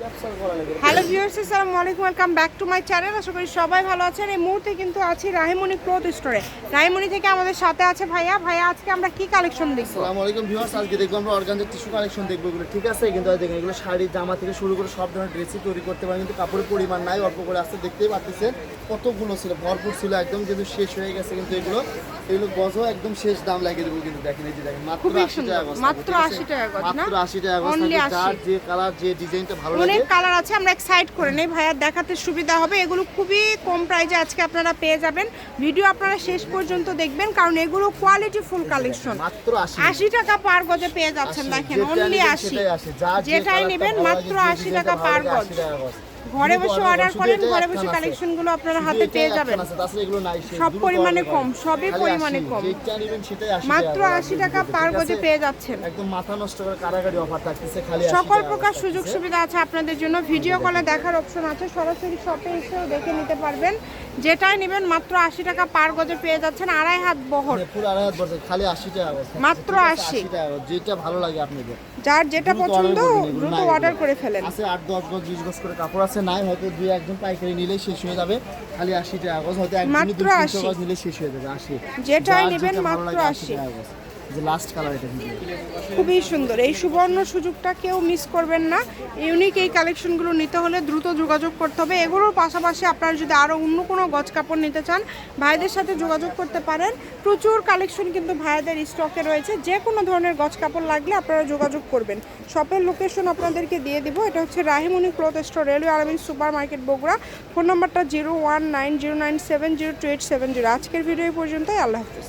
Hello viewers আসসালামু আলাইকুম। Welcome back to my channel আশা করি সবাই ভালো আছেন। এই মুহূর্তে কিন্তু আছি রাহিমণি ক্লোথ স্টোরে রাহিমণি থেকে আমাদের সাথে আছে ভাইয়া। ভাইয়া আজকে আমরা কি কালেকশন দেখব? আসসালামু আলাইকুম ভিউয়ার্স আজকে দেখব আমরা অর্গানজার টিস্যু কালেকশন দেখব এগুলো। ঠিক আছে? কিন্তু আজ দেখেন এগুলো শাড়ি জামা থেকে শুরু করে সব ধরনের ড্রেসই তৈরি করতে পারেন। কিন্তু কাপড়ের পরিমাণ নাই। অল্প করে আসতে দেখতেই পাচ্ছেন কতগুলো ছিল। ভরপুর ছিল একদম কিন্তু শেষ হয়ে গেছে কিন্তু এগুলো। এগুলো গজও একদম শেষ দাম লাগিয়ে দেবো কিন্তু দেখেন এই যে দেখেন মাত্র আশি। টাকা মাত্র 80 টাকা মাত্র আশি টাকা যার 80 যে কালার যে ডিজাইনটা ভালো লাগে অনেক কালার আছে আমরা এক সাইড করে নেই। ভাইয়ার দেখাতে সুবিধা হবে। এগুলো খুবই কম প্রাইজে আজকে আপনারা পেয়ে যাবেন। ভিডিও আপনারা শেষ পর্যন্ত দেখবেন কারণ এগুলো কোয়ালিটি ফুল কালেকশন আশি। টাকা পার গজে পেয়ে যাচ্ছেন দেখেন অনলি আশি। যেটাই নেবেন মাত্র আশি টাকা পার লাগে, গজ। 80 টাকা গজ। ঘরে বসে অর্ডার করেন ঘরে বসে আছে। কালেকশনগুলো আপনারা হাতে পেয়ে যাবেন। সব পরিমাণে কম, সবই পরিমাণে কম। যেটা নেবেন সেটাই 80 মাত্র আশি টাকা পার গজে পেয়ে যাচ্ছেন। একদম মাথা নষ্ট করে কারাগারি অফার থাকতেছে খালি সকল প্রকার সুযোগ সুবিধা আছে আপনাদের জন্য। ভিডিও কলে দেখার অপশন আছে। সরাসরি শপে এসেও দেখে নিতে পারবেন। যেটাই নেবেন মাত্র আশি টাকা পার গজে পেয়ে যাচ্ছেন। আড়াই হাত বহর। মানে আড়াই হাত বছর খালি 80 টাকা মাত্র ঠিক আছে? 80 টাকা করে, যেটা ভালো লাগে আপনাদের যার যেটা পছন্দ দ্রুত অর্ডার করে ফেলেন। আছে আট দশ গজ বিশ গজ করে কাপড় আছে নাই হয়তো দুই একজন পাইকারি নিলে শেষ হয়ে যাবে। খালি আশি টাকা গজ হয়তো একজন দুশো টাকা তিনশো 80 গজ নিলে শেষ হয়ে যাবে আশি। যেটাই নেবেন মাত্র আশি টাকা গজ। যে লাস্ট কালার এটা খুবই সুন্দর। এই সুবর্ণ সুযোগটা কেউ মিস করবেন না। ইউনিক এই কালেকশনগুলো নিতে হলে দ্রুত যোগাযোগ করতে হবে। এগুলোর পাশাপাশি আপনারা যদি আরও অন্য কোনো গজ কাপড় নিতে চান, ভাইদের সাথে যোগাযোগ করতে পারেন। প্রচুর কালেকশন কিন্তু ভাইদের স্টকে রয়েছে। যে কোনো ধরনের গজ কাপড় লাগলে আপনারা যোগাযোগ করবেন। শপের লোকেশন আপনাদেরকে দিয়ে দিব। এটা হচ্ছে Rahimoni cloth store, railway Alamin super market Bogura. Phone নাম্বারটা zero one nine zero nine seven zero two eight seven zero আজকের ভিডিও পর্যন্তই। আল্লাহ হাফিজ।